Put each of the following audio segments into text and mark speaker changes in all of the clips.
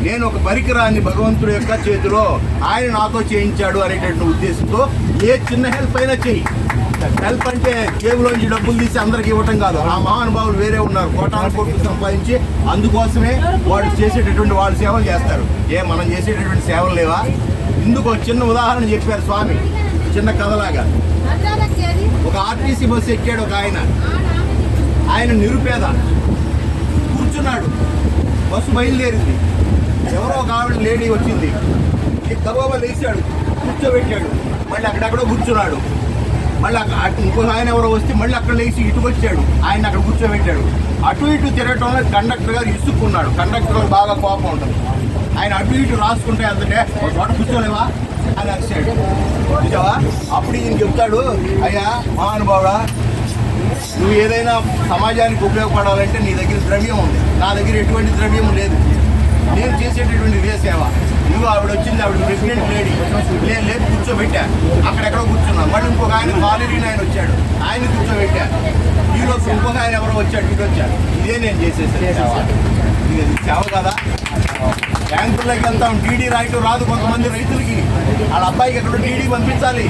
Speaker 1: నేను ఒక పరికరాన్ని భగవంతుడి యొక్క చేతిలో ఆయన నాతో చేయించాడు అనేటువంటి ఉద్దేశంతో ఏ చిన్న హెల్ప్ అయినా చెయ్యి. హెల్ప్ అంటే జేబులోంచి డబ్బులు తీసి అందరికి ఇవ్వటం కాదు. ఆ మహానుభావులు వేరే ఉన్నారు. కోటాను కోట్లు సంపాదించి అందుకోసమే వాళ్ళు చేసేటటువంటి వాళ్ళు సేవలు చేస్తారు. ఏ మనం చేసేటటువంటి సేవలు లేవా? ఇందుకు ఒక చిన్న ఉదాహరణ చెప్పారు స్వామి. చిన్న కథలాగా. ఒక ఆర్టీసీ బస్సు ఎక్కాడు ఒక ఆయన. ఆయన నిరుపేద. కూర్చున్నాడు. బస్సు బయలుదేరింది. ఎవరో ఒక ఆవిడ లేడీ వచ్చింది. ఈ లేచాడు కూర్చోబెట్టాడు. మళ్ళీ అక్కడెక్కడో కూర్చున్నాడు. మళ్ళీ అక్కడ అటు ఇంకో ఆయన ఎవరో వస్తే మళ్ళీ అక్కడ లేచి ఇటుకొచ్చాడు ఆయన అక్కడ కూర్చోబెట్టాడు. అటు ఇటు తిరగటంలో కండక్టర్ గారు ఇసుక్కున్నాడు. కండక్టర్ గారు బాగా కోపం ఉంటుంది. ఆయన అటు ఇటు రాసుకుంటే అంతటే ఒక చోట కూర్చోలేవా? అని వచ్చాడు చూసావా? అప్పుడు ఈయన చెప్తాడు అయ్యా మహానుభావుడా నువ్వు ఏదైనా సమాజానికి ఉపయోగపడాలంటే నీ దగ్గర ద్రవ్యం ఉంది. నా దగ్గర ఎటువంటి ద్రవ్యం లేదు. నేను చేసేటటువంటి ఇదే సేవ. నువ్వు ఆవిడ వచ్చింది ఆవిడ ప్రెగ్నెంట్ లేడీ నేను లేదు కూర్చోబెట్టా. అక్కడెక్కడో కూర్చున్నా. మళ్ళీ ఇంకొక ఆయన కాలేరీని ఆయన వచ్చాడు. ఆయన కూర్చోబెట్టా. ఈరోజు ఇంకొక ఆయన ఎవరో వచ్చాడు ఇటు వచ్చాడు. ఇదే నేను చేసేసాను సేవ. ఇది సేవ కదా. బ్యాంకుల్లోకి వెళ్తాం టీడీ రాయటం రాదు కొంతమంది రైతులకి. వాళ్ళ అబ్బాయికి ఎక్కడ టీడీ పంపించాలి.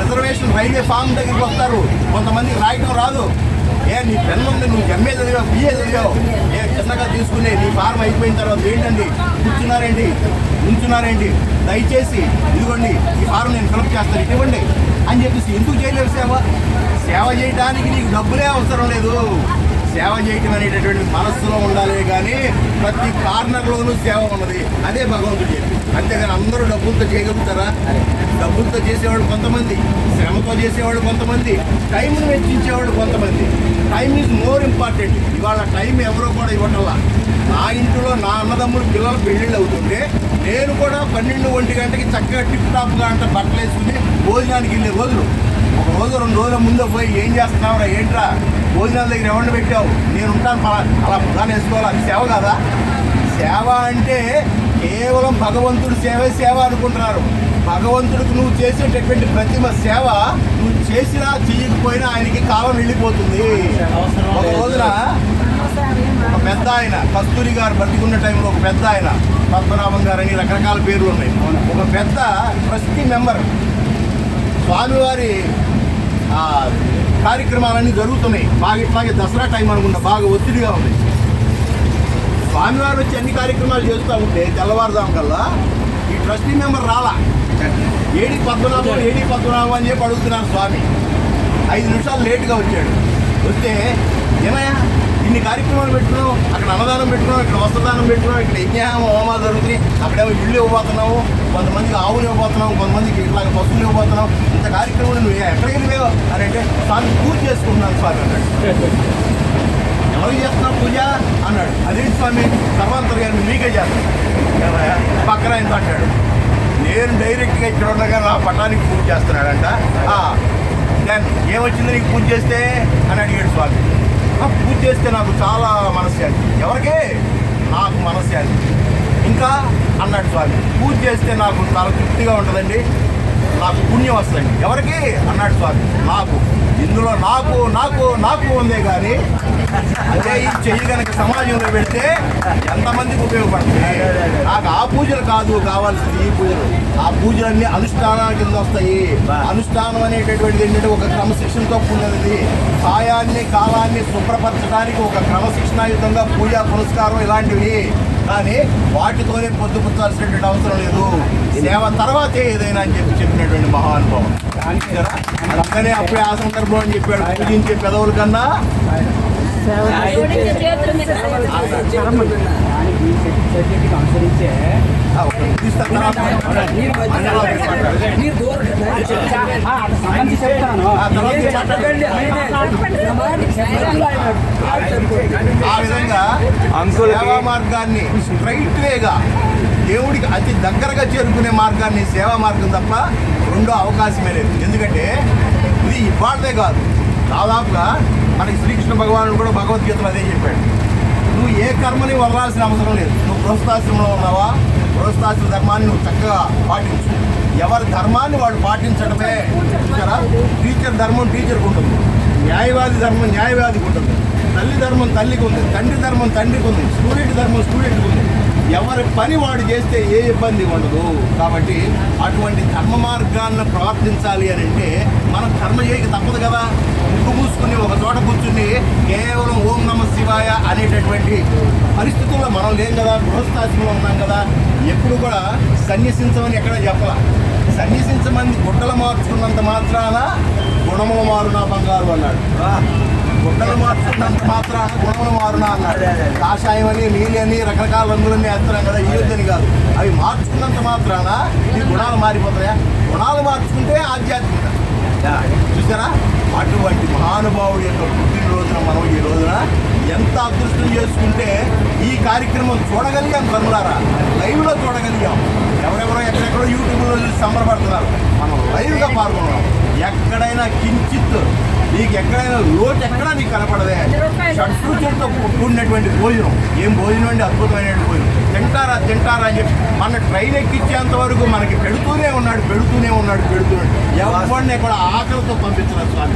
Speaker 1: రిజర్వేషన్ రైల్వే ఫామ్ దగ్గరికి వస్తారు. కొంతమందికి రాయటం రాదు. ఏ నీ పెన్ ఉంది నువ్వు ఎంఏ చదివావు బిఏ చదివావు. ఏ చిన్నగా తీసుకునే నీ ఫార్మ్ అయిపోయిన తర్వాత ఏంటండి? కూర్చున్నారేంటి? ఉంచున్నారేంటి? దయచేసి ఇదిగోండి ఈ ఫారం నేను ఫిలప్ చేస్తాను ఇవ్వండి అని చెప్పేసి ఎందుకు చేయలేవు సేవ? సేవ చేయడానికి నీకు డబ్బులే అవసరం లేదు. సేవ చేయటం అనేటటువంటి మనస్సులో ఉండాలి కానీ ప్రతి కార్నర్లోనూ సేవ ఉన్నది. అదే భగవంతుడు చెప్పి. అంతేగాని అందరూ డబ్బులతో చేయగలుగుతారా? డబ్బులతో చేసేవాళ్ళు కొంతమంది శ్రమతో చేసేవాళ్ళు కొంతమంది టైంను వెచ్చించేవాళ్ళు కొంతమంది. టైం ఈజ్ మోర్ ఇంపార్టెంట్ ఇవాళ టైం ఎవరో కూడా ఇవ్వటంలా. నా ఇంట్లో నా అన్నదమ్ముడు పిల్లలు పెళ్ళిళ్ళు అవుతుంటే నేను కూడా పన్నెండు ఒంటి గంటకి చక్కగా టిప్ టాప్గా అంటే బట్టలు వేసుకుని భోజనానికి వెళ్ళే రోజులు. రోజు రెండు రోజుల ముందు పోయి ఏం చేస్తున్నావురా ఏంట్రా? భోజనాల దగ్గర ఎవరిని పెట్టావు? నేను ఉంటాను పలా అలా ముఖాన్ని వేసుకోవాలి? అది సేవ కదా? సేవ అంటే కేవలం భగవంతుడి సేవే సేవ అనుకుంటున్నారు. భగవంతుడికి నువ్వు చేసేటటువంటి ప్రతిమ సేవ నువ్వు చేసినా చేయకపోయినా ఆయనకి కాలం వెళ్ళిపోతుంది. ఒక రోజున ఒక పెద్ద ఆయన కస్తూరి గారు బతికున్న టైంలో ఒక పెద్ద ఆయన పద్మనాభం గారు అని రకరకాల పేర్లు ఉన్నాయి. ఒక పెద్ద ట్రస్టీ మెంబర్ స్వామివారి కార్యక్రమాలన్నీ జరుగుతున్నాయి. బాగా ఇట్లాగే దసరా టైం అనుకుంటా. బాగా ఒత్తిడిగా ఉంది. స్వామివారు వచ్చి అన్ని కార్యక్రమాలు చేస్తూ ఉంటే తెల్లవారుదాం కల్లా ఈ ట్రస్టీ మెంబర్ రాలా. ఏడి పద్మనాభం ఏడి పద్మనాభం అని చెప్పి అడుగుతున్నాను స్వామి. ఐదు నిమిషాలు లేట్గా వచ్చాడు. వస్తే ఏమయ్యా ఇన్ని కార్యక్రమాలు పెట్టుకున్నాం అక్కడ అన్నదానం పెట్టుకున్నాం ఇక్కడ వస్త్రదానం పెట్టుకున్నాం ఇక్కడ యజ్ఞానం హోమాలు జరుగుతున్నాయి అక్కడేమో ఇళ్ళు ఇవ్వబోతున్నాము కొంతమందికి ఆవులు ఇవ్వబోతున్నాం కొంతమందికి ఇట్లాగ పశువులు ఇవ్వబోతున్నాం ఇంత కార్యక్రమాలు నువ్వు ఎక్కడికి అంటే స్వామి పూజ చేసుకుంటున్నాను స్వామి అన్నాడు. ఎవరికి చేస్తున్నావు పూజ? అన్నాడు. అదేంటి స్వామి సర్వాంతర్ గారిని మీకే చేస్తాను. పక్కన ఆయన అంటాడు. నేను డైరెక్ట్గా ఇక్కడ ఉండగా నా పట్టానికి పూజ చేస్తున్నాడంట. దెన్ ఏమొచ్చింది నీకు పూజ చేస్తే? అని అడిగాడు స్వామి. పూజ చేస్తే నాకు చాలా మనశ్శాంతి ఎవరికి? నాకు మనశ్శాంతి ఇంకా? అన్నాడు స్వామి. పూజ చేస్తే నాకు చాలా తృప్తిగా ఉంటుందండి. నాకు పుణ్యం వస్తుంది. ఎవరికి? అన్నాడు స్వామి. నాకు. ఇందులో నాకు నాకు నాకు ఉందే కానీ అదే ఈ చెయ్యి కనుక సమాజంలో పెడితే ఎంతమందికి ఉపయోగపడుతుంది? నాకు ఆ పూజలు కాదు కావాల్సింది ఈ పూజలు. ఆ పూజలన్నీ అనుష్ఠానాల కింద వస్తాయి. అనుష్ఠానం అనేటటువంటిది ఏంటంటే ఒక క్రమశిక్షణతో కూడినది. కాయాన్ని కాలాన్ని శుభ్రపరచడానికి ఒక క్రమశిక్షణాయుతంగా పూజా పురస్కారం ఇలాంటివి. కానీ వాటితోనే పొద్దుపుచ్చాల్సినటువంటి అవసరం లేదు. సేవ తర్వాతే ఏదైనా అని చెప్పి చెప్పినటువంటి మహానుభావం చూసారా? అందుకనే అప్పుడే ఆ సందర్భం అని చెప్పాడు. పూజించే పెదవుల కన్నా
Speaker 2: అనుసరించే
Speaker 1: ఆ,
Speaker 2: చెప్తాను
Speaker 1: ఆ విధంగా సేవా మార్గాన్ని స్ట్రైట్ వేగా దేవుడికి అతి దగ్గరగా చేరుకునే మార్గాన్ని సేవా మార్గం తప్ప రెండో అవకాశమే లేదు. ఎందుకంటే ఇది ఇవాళదే కాదు. దాదాపుగా మనకి శ్రీకృష్ణ భగవానుడు కూడా భగవద్గీతలో అదే చెప్పాడు. నువ్వు ఏ కర్మని వదలాల్సిన అవసరం లేదు. నువ్వు గృహస్థాశ్రమంలో ఉన్నావా? గృహస్థాశ్రమ ధర్మాన్ని నువ్వు చక్కగా పాటించు. ఎవరి ధర్మాన్ని వాడు పాటించడమే చూసారా? టీచర్ ధర్మం టీచర్కి ఉంటుంది. న్యాయవాది ధర్మం న్యాయవాదికి ఉంటుంది. తల్లి ధర్మం తల్లికి ఉంది తండ్రి ధర్మం తండ్రికి ఉంది స్టూడెంట్ ధర్మం స్టూడెంట్కి ఉంది ఎవరి పని వాడు చేస్తే ఏ ఇబ్బంది ఉండదు. కాబట్టి అటువంటి ధర్మ మార్గాలను ప్రవర్తించాలి అని అంటే మనం కర్మ చేయక తప్పదు కదా. ముక్కు మూసుకుని ఒక చోట కూర్చుని కేవలం ఓం నమ శివాయ అనేటటువంటి పరిస్థితుల్లో మనం లేం కదా. గృహస్థాశ్రమంలో ఉన్నాం కదా. ఎప్పుడు కూడా సన్యసించమని ఎక్కడ చెప్పాల. సన్యసించమని గుడ్డలు మార్చుకున్నంత మాత్రాన గుణములు మారు నా బంగారు అన్నాడు. గుడ్డలు మార్చుకున్నంత మాత్రాన గుణములు మారునా అన్నాడు. కాషాయం అని నీలి రకరకాల రంగులన్నీ వేస్తున్నాం కదా ఈ కాదు. అవి మార్చుకున్నంత మాత్రాన? ఈ గుణాలు మారిపోతాయా గుణాలు మార్చుకుంటే ఆధ్యాత్మిక చూసారా? అటువంటి మహానుభావుడి యొక్క పుట్టినరోజున మనం ఈ రోజున ఎంత అదృష్టం చేసుకుంటే ఈ కార్యక్రమం చూడగలిగాం కనులారా లైవ్లో చూడగలిగాం. ఎవరెవరో ఎక్కడెక్కడో యూట్యూబ్లో చూసి సంబరపడుతున్నారు. మనం లైవ్గా పాల్గొన్నాం. ఎక్కడైనా కించిత్ నీకు ఎక్కడైనా లోటు ఎక్కడా నీకు కనపడదే. షడ్రుచులతో కూడినటువంటి భోజనం. ఏం భోజనం అండి అద్భుతమైనటువంటి భోజనం. తింటారా తింటారా అని చెప్పి మన ట్రైన్ ఎక్కించేంత వరకు మనకి పెడుతూనే ఉన్నాడు పెడుతూనే ఉన్నాడు పెడుతూనే ఎవరిని కూడా ఆకలితో పంపించలేదు స్వామి?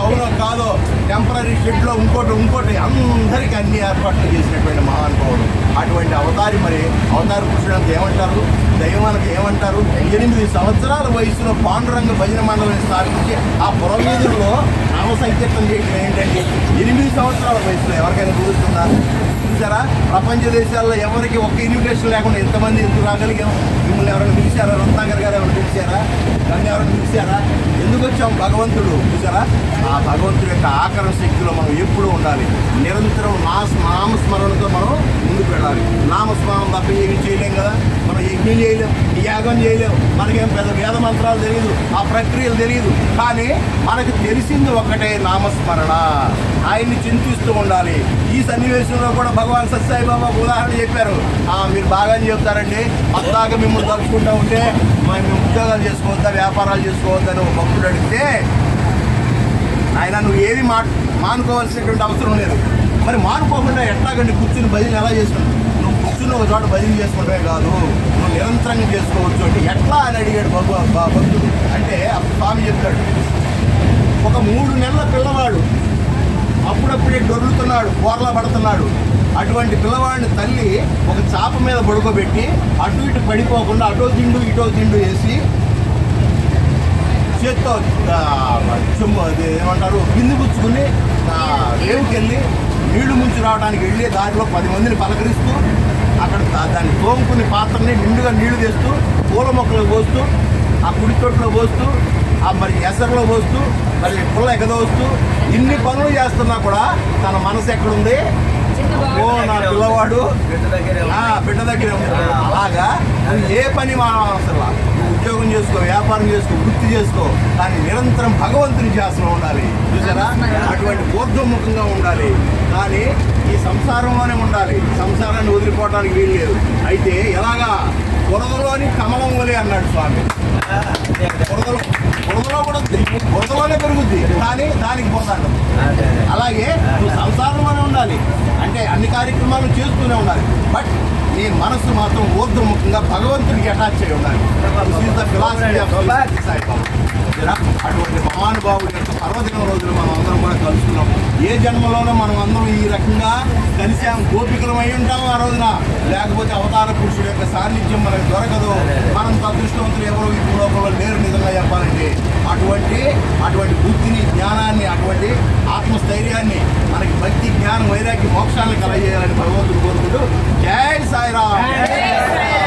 Speaker 1: అవునో కాదో టెంపరీ షెడ్లో ఇంకోటి ఇంకోటి అందరికీ అన్ని ఏర్పాట్లు చేసినటువంటి మహానుభావుడు. అటువంటి అవతారి మరి అవతార పురుషుడు అంటే ఏమంటారు? దైవానికి ఏమంటారు? ఎనిమిది సంవత్సరాల వయసులో పాండురంగ భజన మండలం స్థాపించి ఆ పురవీధుల్లో నామ సంకీర్తన చేయడం ఏంటంటే ఎనిమిది సంవత్సరాల వయసులో ఎవరికైనా కుదురుతుందా? చూసారా? ప్రపంచ దేశాల్లో ఎవరికి ఒక్క ఇన్విటేషన్ లేకుండా ఎంతమంది ఎందుకు రాగలిగాం? మిమ్మల్ని ఎవరైనా పిలిచారా? రత్నాకర్ గారు ఎవరు పిలిచారా? నన్ను ఎవరైనా పిలిచారా? ఎందుకు వచ్చాం? భగవంతుడు చూసారా? ఆ భగవంతుడి యొక్క ఆకరణ శక్తిలో మనం ఎప్పుడూ ఉండాలి. నిరంతరం నా నామస్మరణతో మనం ముందుకు వెళ్ళాలి నామస్మరణ తప్ప ఏమి చేయలేం కదా? మనం యజ్ఞం చేయలేం? యాగం చేయలేం. మనకేం పెద్ద వేద మంత్రాలు తెలియదు ఆ ప్రక్రియలు తెలియదు కానీ మనకు తెలిసింది ఒకటే నామస్మరణ. ఆయన్ని చింతిస్తూ ఉండాలి. ఈ సన్నివేశంలో కూడా భగవాన్ సత్సాయి బాబా ఉదాహరణ చెప్పారు. మీరు బాగానే చెప్తారండి. అందాక మిమ్మల్ని తలుచుకుంటూ ఉంటే మేము ఉద్యోగాలు చేసుకోవద్దా వ్యాపారాలు చేసుకోవద్దా అని ఒక భక్తుడు అడిగితే ఆయన నువ్వు ఏది మా మానుకోవాల్సినటువంటి అవసరం లేదు. మరి మానుకోకుండా ఎట్లాగండి కూర్చుని బదిలీ ఎలా చేసుకుంటావు నువ్వు కూర్చుని ఒక చోట బదిలీ చేసుకుంటే కాదు నువ్వు నిరంతరంగా చేసుకోవచ్చు అంటే ఎట్లా అని అడిగాడు బాబు భక్తుడు. అంటే అప్పుడు స్వామి చెప్తాడు ఒక మూడు నెలల పిల్లవాడు అప్పుడప్పుడే డొర్లుతున్నాడు కూరలా పడుతున్నాడు. అటువంటి పిల్లవాడిని తల్లి ఒక చాప మీద పడుకోబెట్టి అటు ఇటు పడిపోకుండా అటో దిండు ఇటో దిండు వేసి చేత్తో ఆ, అది ఏమంటారు బిందు పుచ్చుకుని రేవుకెళ్ళి నీళ్ళు ముంచి రావడానికి వెళ్ళి దారిలో పది మందిని పలకరిస్తూ అక్కడ దాన్ని తోముకుని పాత్రని నిండుగా నీళ్ళు తెస్తూ పూల మొక్కలు పోస్తూ ఆ కుడి తొట్టులో పోస్తూ ఆ మరి ఎసరులో పోస్తూ మరి పుల్ల ఎగదోస్తూ ఇన్ని పనులు చేస్తున్నా కూడా తన మనసు ఎక్కడుంది? ఓ నా పిల్లవాడు. బిడ్డ దగ్గర అలాగా? నువ్వు ఏ పని మానవసరం ఉద్యోగం చేసుకో వ్యాపారం చేసుకో వృత్తి చేసుకో. కానీ నిరంతరం భగవంతుని చేస్తూ ఉండాలి. చూసారా? అటువంటి ఊర్ధ్వముఖంగా ఉండాలి. కానీ ఈ సంసారంలోనే ఉండాలి. సంసారాన్ని వదిలిపోవడానికి వీలు లేదు. అయితే ఎలాగా? బురదలోని కమలం వలే అన్నాడు స్వామి. బురదలో బురదలో కూడా ఉంది. బురదలోనే పెరుగుద్ది కానీ దానికి పోతాడు అలాగే నువ్వు సంసారంలోనే ఉండాలి. అంటే అన్ని కార్యక్రమాలు చేస్తూనే ఉండాలి. బట్ నీ మనసు మాత్రం ఊర్ధముఖంగా భగవంతుడికి అటాచ్ అయి ఉండాలి. This is అటువంటి మహానుభావుడి యొక్క పర్వదినం రోజులు మనం అందరం కూడా కలుసుకున్నాం ఏ జన్మలోనో మనం అందరం ఈ రకంగా కలిసాం గోపికలం అయి ఉంటాం ఆ రోజున. లేకపోతే అవతార పురుషుడు యొక్క సాన్నిధ్యం మనకు దొరకదు. అంత అదృష్టవంతులు ఎవరు? ఈ భూలోకంలో లేరు నిజంగా చెప్పాలంటే. అటువంటి అటువంటి బుద్ధిని జ్ఞానాన్ని అటువంటి ఆత్మస్థైర్యాన్ని మనకి భక్తి జ్ఞానం వైరాగ్యం మోక్షాన్ని కలగజేయాలని భగవంతుడు కోరుకుంటూ జై సాయిరామ్.